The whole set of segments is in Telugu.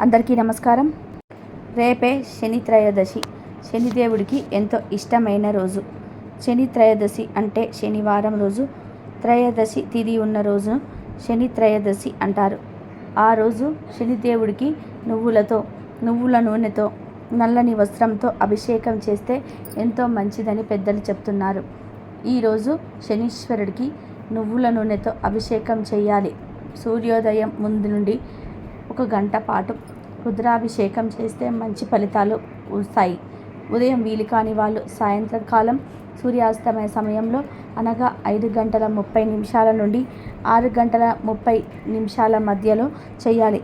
అందరికీ నమస్కారం. రేపే శని త్రయోదశి. శనిదేవుడికి ఎంతో ఇష్టమైన రోజు. శని త్రయోదశి అంటే శనివారం రోజు. త్రయోదశి తిది ఉన్న రోజు శని త్రయోదశి అంటారు. ఆ రోజు శనిదేవుడికి నువ్వులతో నువ్వుల నూనెతో నల్లని వస్త్రంతో అభిషేకం చేస్తే ఎంతో మంచిదని పెద్దలు చెప్తున్నారు. ఈరోజు శనీశ్వరుడికి నువ్వుల నూనెతో అభిషేకం చేయాలి. సూర్యోదయం ముందు నుండి ఒక గంట పాటు రుద్రాభిషేకం చేస్తే మంచి ఫలితాలు వస్తాయి. ఉదయం వీలు కాని వాళ్ళు సాయంత్రం కాలం సూర్యాస్తమయ సమయంలో అనగా ఐదు గంటల ముప్పై నిమిషాల నుండి ఆరు గంటల ముప్పై నిమిషాల మధ్యలో చేయాలి.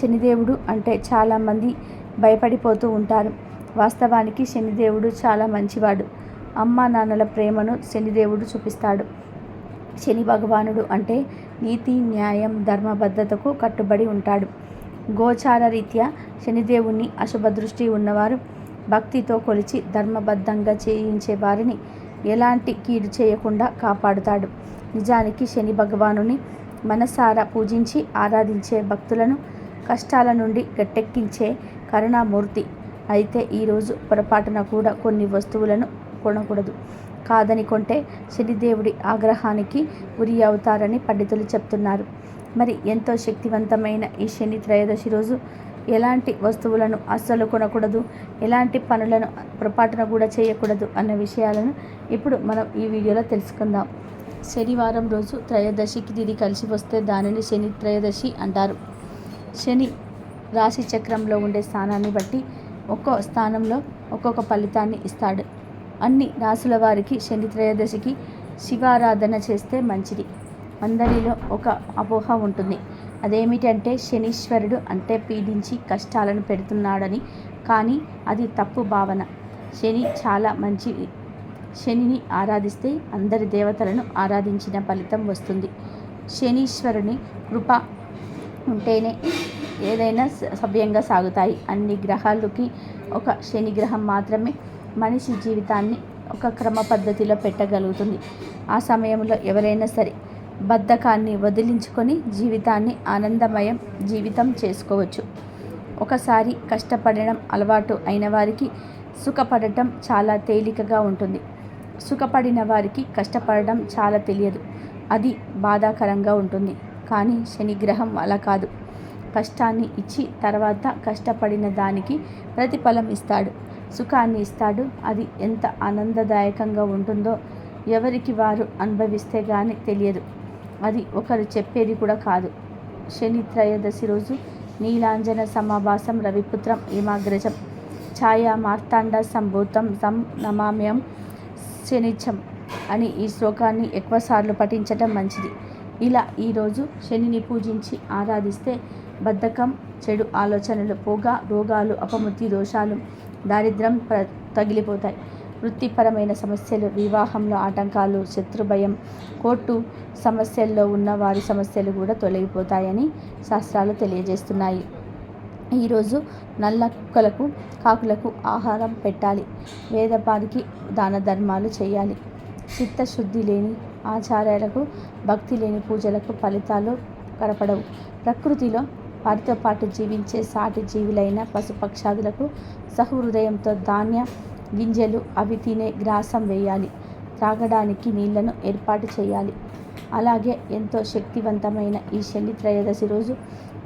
శనిదేవుడు అంటే చాలామంది భయపడిపోతూ ఉంటారు. వాస్తవానికి శనిదేవుడు చాలా మంచివాడు. అమ్మా నాన్నల ప్రేమను శనిదేవుడు చూపిస్తాడు. శని భగవానుడు అంటే నీతి న్యాయం ధర్మబద్ధతకు కట్టుబడి ఉంటాడు. గోచార రీత్యా శనిదేవుని అశుభ దృష్టి ఉన్నవారు భక్తితో కొలిచి ధర్మబద్ధంగా చేయించే వారిని ఎలాంటి కీడు చేయకుండా కాపాడుతాడు. నిజానికి శని భగవానుని మనసారా పూజించి ఆరాధించే భక్తులను కష్టాల నుండి గట్టెక్కించే కరుణామూర్తి. అయితే ఈరోజు పొరపాటున కూడా కొన్ని వస్తువులను కొనకూడదు. కాదని కొంటే శనిదేవుడి ఆగ్రహానికి గురి అవుతారని పండితులు చెప్తున్నారు. మరి ఎంతో శక్తివంతమైన ఈ శని త్రయోదశి రోజు ఎలాంటి వస్తువులను అస్సలు కొనకూడదు ఎలాంటి పనులను పొరపాటున కూడా చేయకూడదు అన్న విషయాలను ఇప్పుడు మనం ఈ వీడియోలో తెలుసుకుందాం. శనివారం రోజు త్రయోదశికి తిది కలిసి వస్తే దానిని శని త్రయోదశి అంటారు. శని రాశి చక్రంలో ఉండే స్థానాన్ని బట్టి ఒక్కో స్థానంలో ఒక్కొక్క ఫలితాన్ని ఇస్తాడు. అన్ని రాసుల వారికి శని త్రయోదశికి శివారాధన చేస్తే మంచిది. అందరిలో ఒక అపోహ ఉంటుంది. అదేమిటంటే శనీశ్వరుడు అంటే పీడించి కష్టాలను పెడుతున్నాడని కానీ అది తప్పు భావన. శని చాలా మంచిది. శనిని ఆరాధిస్తే అందరి దేవతలను ఆరాధించిన ఫలితం వస్తుంది. శనీశ్వరుని కృప ఉంటేనే ఏదైనా సవ్యంగా సాగుతాయి. అన్ని గ్రహాలకి ఒక శని గ్రహం మాత్రమే మనిషి జీవితాన్ని ఒక క్రమ పద్ధతిలో పెట్టగలుగుతుంది. ఆ సమయంలో ఎవరైనా సరే బద్ధకాన్ని వదిలించుకొని జీవితాన్ని ఆనందమయం జీవితం చేసుకోవచ్చు. ఒకసారి కష్టపడడం అలవాటు అయిన వారికి సుఖపడటం చాలా తేలికగా ఉంటుంది. సుఖపడిన వారికి కష్టపడడం చాలా తెలియదు. అది బాధాకరంగా ఉంటుంది. కానీ శనిగ్రహం అలా కాదు. కష్టాన్ని ఇచ్చి తర్వాత కష్టపడిన దానికి ప్రతిఫలం ఇస్తాడు. సుఖాన్ని ఇస్తాడు. అది ఎంత ఆనందదాయకంగా ఉంటుందో ఎవరికి వారు అనుభవిస్తే కానీ తెలియదు. అది ఒకరు చెప్పేది కూడా కాదు. శని త్రయోదశి రోజు నీలాంజన సమాభాసం రవిపుత్రం ఏమాగ్రజం ఛాయా మార్తాండ సంభూతం సం నమామ్యం శనిచ్చం అని ఈ శ్లోకాన్ని ఎక్కువసార్లు పఠించటం మంచిది. ఇలా ఈరోజు శనిని పూజించి ఆరాధిస్తే బద్ధకం చెడు ఆలోచనలు పోగా రోగాలు అపమృతి దోషాలు దారిద్రం ప్ర తగిలిపోతాయి. వృత్తిపరమైన సమస్యలు వివాహంలో ఆటంకాలు శత్రుభయం కోర్టు సమస్యల్లో ఉన్న వారి సమస్యలు కూడా తొలగిపోతాయని శాస్త్రాలు తెలియజేస్తున్నాయి. ఈరోజు నల్ల కుక్కలకు కాకులకు ఆహారం పెట్టాలి. వేదపాదికి దాన ధర్మాలు చేయాలి. చిత్తశుద్ధి లేని ఆచారాలకు భక్తి లేని పూజలకు ఫలితాలు కనపడవు. ప్రకృతిలో వారితో పాటు జీవించే సాటి జీవులైన పశుపక్షాదులకు సహృదయంతో ధాన్య గింజలు అవి తినే గ్రాసం వేయాలి. త్రాగడానికి నీళ్ళను ఏర్పాటు చేయాలి. అలాగే ఎంతో శక్తివంతమైన ఈ శని త్రయోదశి రోజు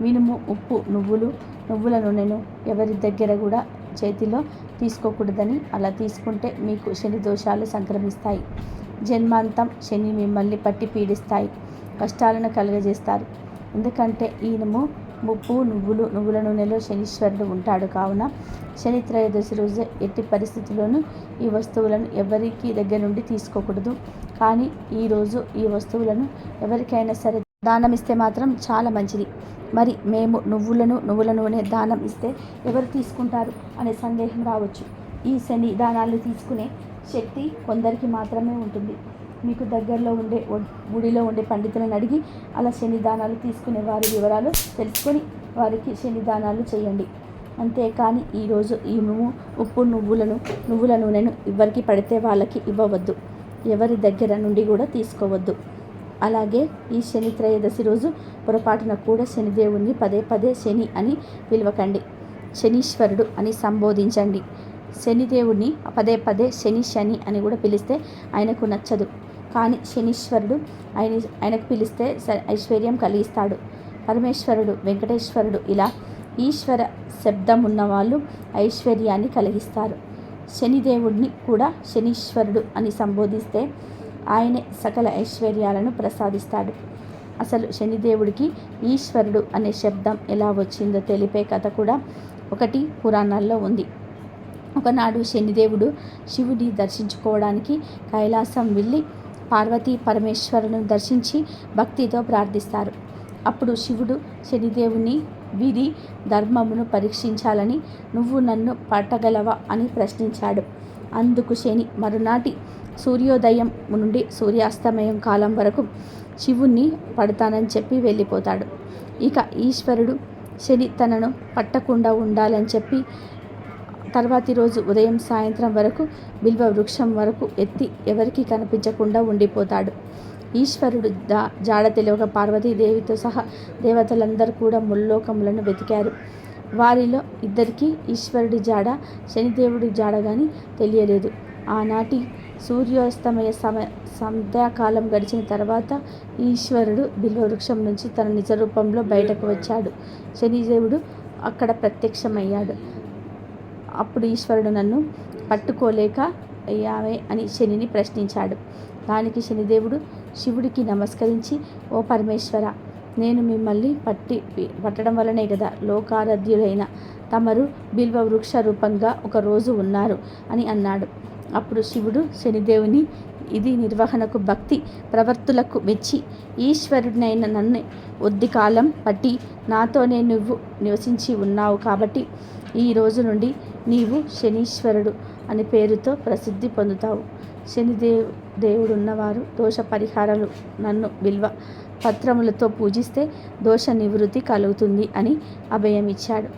మినుము ఉప్పు నువ్వులు నువ్వుల నూనెను ఎవరి దగ్గర కూడా చేతిలో తీసుకోకూడదని అలా తీసుకుంటే మీకు శని దోషాలు సంక్రమిస్తాయి. జన్మాంతం శని మిమ్మల్ని పట్టి పీడిస్తాయి. కష్టాలను కలుగజేస్తారు. ఎందుకంటే ఈయనము ముప్పు నువ్వులు నువ్వుల నూనెలో శనీశ్వరుడు ఉంటాడు కావున శని త్రయోదశి రోజు ఎట్టి పరిస్థితుల్లోనూ ఈ వస్తువులను ఎవరికి దగ్గర నుండి తీసుకోకూడదు. కానీ ఈరోజు ఈ వస్తువులను ఎవరికైనా సరే దానం ఇస్తే మాత్రం చాలా మంచిది. మరి మేము నువ్వులను నువ్వుల నూనె దానం ఇస్తే ఎవరు తీసుకుంటారు అనే సందేహం రావచ్చు. ఈ శని దానాలు తీసుకునే శక్తి కొందరికి మాత్రమే ఉంటుంది. మీకు దగ్గరలో ఉండే గుడిలో ఉండే పండితులను అడిగి అలా శనిదానాలు తీసుకునే వారి వివరాలు తెలుసుకొని వారికి శనిదానాలు చేయండి. అంతేకాని ఈరోజు ఈ నువ్వు ఉప్పు నువ్వులను నువ్వుల నూనెను ఎవరికి పడితే వాళ్ళకి ఇవ్వవద్దు. ఎవరి దగ్గర నుండి కూడా తీసుకోవద్దు. అలాగే ఈ శని త్రయోదశి రోజు పొరపాటున కూడా శనిదేవుణ్ణి పదే పదే శని అని పిలవకండి. శనీశ్వరుడు అని సంబోధించండి. శనిదేవుణ్ణి పదే పదే శని శని అని కూడా పిలిస్తే ఆయనకు నచ్చదు. కానీ శనీశ్వరుడు ఆయన ఆయనకు పిలిస్తే ఐశ్వర్యం కలిగిస్తాడు. పరమేశ్వరుడు వెంకటేశ్వరుడు ఇలా ఈశ్వర శబ్దం ఉన్నవాళ్ళు ఐశ్వర్యాన్ని కలిగిస్తారు. శనిదేవుడిని కూడా శనీశ్వరుడు అని సంబోధిస్తే ఆయనే సకల ఐశ్వర్యాలను ప్రసాదిస్తాడు. అసలు శనిదేవుడికి ఈశ్వరుడు అనే శబ్దం ఎలా వచ్చిందో తెలిపే కథ కూడా ఒకటి పురాణాల్లో ఉంది. ఒకనాడు శనిదేవుడు శివుడి దర్శించుకోవడానికి కైలాసం వెళ్ళి పార్వతీ పరమేశ్వరులను దర్శించి భక్తితో ప్రార్థిస్తారు. అప్పుడు శివుడు శనిదేవుని విధి ధర్మమును పరీక్షించాలని నువ్వు నన్ను పట్టగలవా అని ప్రశ్నించాడు. అందుకు శని మరునాటి సూర్యోదయం నుండి సూర్యాస్తమయం కాలం వరకు శివుణ్ణి పడతానని చెప్పి వెళ్ళిపోతాడు. ఇక ఈశ్వరుడు శని తనను పట్టకుండా ఉండాలని చెప్పి తర్వాతి రోజు ఉదయం సాయంత్రం వరకు బిల్వ వృక్షం వరకు ఎత్తి ఎవరికి కనిపించకుండా ఉండిపోతాడు. ఈశ్వరుడు దా జాడ తెలియక పార్వతీదేవితో సహా దేవతలందరూ కూడా ముల్లోకములను వెతికారు. వారిలో ఇద్దరికీ ఈశ్వరుడి జాడ శనిదేవుడి జాడ కానీ తెలియలేదు. ఆనాటి సూర్యోస్తమయ సమ సంధ్యాకాలం గడిచిన తర్వాత ఈశ్వరుడు బిల్వవృక్షం నుంచి తన నిజ రూపంలో బయటకు వచ్చాడు. శనిదేవుడు అక్కడ ప్రత్యక్షమయ్యాడు. అప్పుడు ఈశ్వరుడు నన్ను పట్టుకోలేక అయ్యావే అని శనిని ప్రశ్నించాడు. దానికి శనిదేవుడు శివుడికి నమస్కరించి ఓ పరమేశ్వర నేను మిమ్మల్ని పట్టి పట్టడం వలనే కదా లోకారాధ్యులైన తమరు బిల్వ వృక్ష రూపంగా ఒకరోజు ఉన్నారు అని అన్నాడు. అప్పుడు శివుడు శనిదేవుని ఇది నిర్వహణకు భక్తి ప్రవర్తులకు మెచ్చి ఈశ్వరుడినైన నన్ను ఒద్ది కాలం పట్టి నాతోనే నువ్వు నివసించి ఉన్నావు కాబట్టి ఈ రోజు నుండి నీవు శనీశ్వరుడు అనే పేరుతో ప్రసిద్ధి పొందుతావు. శనిదేవ్ దేవుడున్నవారు దోష పరిహారాలు నన్ను బిల్వ పత్రములతో పూజిస్తే దోష నివృత్తి కలుగుతుంది అని అభయమిచ్చాడు.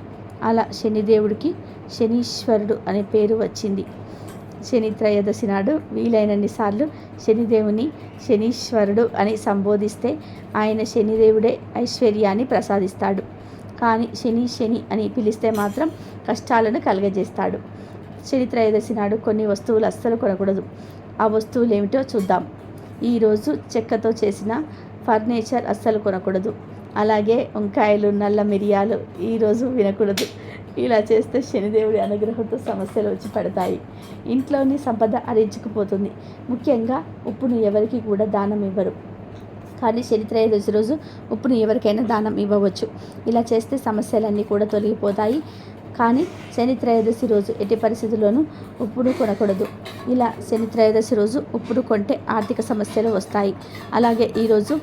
అలా శనిదేవుడికి శనీశ్వరుడు అనే పేరు వచ్చింది. శని త్రయోదశి నాడు వీలైనన్ని సార్లు శనిదేవుని శనీశ్వరుడు అని సంబోధిస్తే ఆయన శనిదేవుడే ఐశ్వర్యాన్ని ప్రసాదిస్తాడు. కానీ శని శని అని పిలిస్తే మాత్రం కష్టాలను కలగజేస్తాడు. శని త్రయోదశి నాడు కొన్ని వస్తువులు అస్సలు కొనకూడదు. ఆ వస్తువులు ఏమిటో చూద్దాం. ఈరోజు చెక్కతో చేసిన ఫర్నిచర్ అస్సలు కొనకూడదు. అలాగే వంకాయలు నల్ల మిరియాలు ఈరోజు వినకూడదు. ఇలా చేస్తే శనిదేవుడి అనుగ్రహంతో సమస్యలు వచ్చి పడతాయి. ఇంట్లోని సంపద అరించుకుపోతుంది ముఖ్యంగా ఉప్పును ఎవరికి కూడా దానం ఇవ్వరు. కానీ శనిత్రయోదశి రోజు ఉప్పును ఎవరికైనా దానం ఇవ్వవచ్చు. ఇలా చేస్తే సమస్యలన్నీ కూడా తొలగిపోతాయి. కానీ శని త్రయోదశి రోజు ఎట్టి పరిస్థితుల్లోనూ ఉప్పుడు కొనకూడదు. ఇలా శని త్రయోదశి రోజు ఉప్పుడు కొంటే ఆర్థిక సమస్యలు వస్తాయి. అలాగే ఈరోజు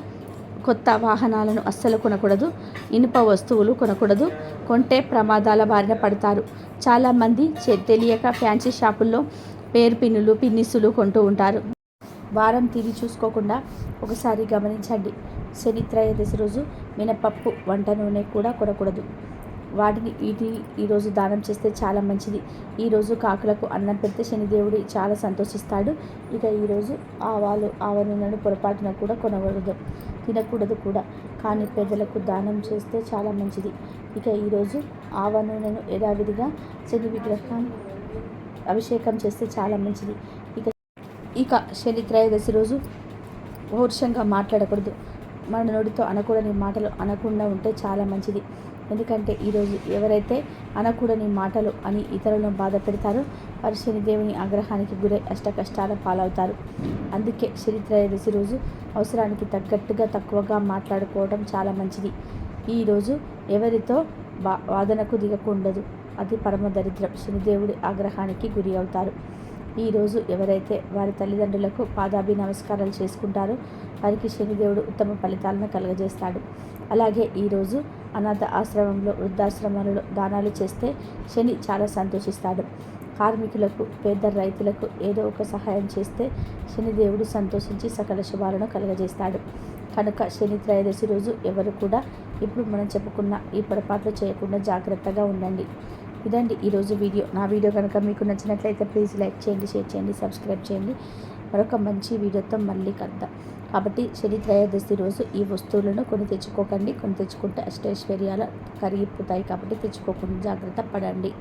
కొత్త వాహనాలను అస్సలు కొనకూడదు. ఇనుప వస్తువులు కొనకూడదు. కొంటే ప్రమాదాల బారిన పడతారు. చాలామంది తెలియక ఫ్యాన్సీ షాపుల్లో పేరు పిన్నులు పిన్నిసులు కొంటూ ఉంటారు. వారం తిరిగి చూసుకోకుండా ఒకసారి గమనించండి. శని త్రయోదశి రోజు మినపప్పు వంట నూనె కూడా కొనకూడదు. వాటిని ఇది ఈరోజు దానం చేస్తే చాలా మంచిది. ఈరోజు కాకులకు అన్నం పెడితే శనిదేవుడు చాలా సంతోషిస్తాడు. ఇక ఈరోజు ఆవాలు ఆవ నూనెను పొరపాటున కూడా కొనకూడదు తినకూడదు కూడా. కానీ పెద్దలకు దానం చేస్తే చాలా మంచిది. ఇక ఈరోజు ఆవ నూనెను యథావిధిగా శని విగ్రహం అభిషేకం చేస్తే చాలా మంచిది. ఇక శని త్రయోదశి రోజు పౌరుషంగా మాట్లాడకూడదు. మన నోటితో అనకూడని మాటలు అనకుండా ఉంటే చాలా మంచిది. ఎందుకంటే ఈరోజు ఎవరైతే అనకూడని మాటలు అని ఇతరులను బాధ పెడతారో వారు శనిదేవుని ఆగ్రహానికి గురై అష్ట కష్టాల పాలవుతారు. అందుకే శనిత్రయోదశి రోజు అవసరానికి తగ్గట్టుగా తక్కువగా మాట్లాడుకోవడం చాలా మంచిది. ఈరోజు ఎవరితో బా వాదనకు దిగకుండదు. అది పరమ దరిద్రం శనిదేవుడి ఆగ్రహానికి గురి అవుతారు. ఈరోజు ఎవరైతే వారి తల్లిదండ్రులకు పాదాభి నమస్కారాలు చేసుకుంటారో వారికి శనిదేవుడు ఉత్తమ ఫలితాలను కలుగజేస్తాడు. అలాగే ఈరోజు అనాథ ఆశ్రమంలో వృద్ధాశ్రమాలలో దానాలు చేస్తే శని చాలా సంతోషిస్తాడు. కార్మికులకు పేద రైతులకు ఏదో ఒక సహాయం చేస్తే శనిదేవుడు సంతోషించి సకల శుభాలను కలుగజేస్తాడు. కనుక శని త్రయోదశి రోజు ఎవరు కూడా ఇప్పుడు మనం చెప్పుకున్న ఈ పొరపాట్లు చేయకుండా జాగ్రత్తగా ఉండండి. ఇదండి ఈరోజు వీడియో. నా వీడియో కనుక మీకు నచ్చినట్లయితే ప్లీజ్ లైక్ చేయండి షేర్ చేయండి సబ్స్క్రైబ్ చేయండి. మరొక మంచి వీడియోతో మళ్ళీ కద్దాం కాబట్టి శని త్రయోదశి రోజు ఈ వస్తువులను కొన్ని తెచ్చుకోకండి. కొన్ని తెచ్చుకుంటే అష్టైశ్వర్యాలు కరిగిపోతాయి కాబట్టి తెచ్చుకోకుండా జాగ్రత్త పడండి.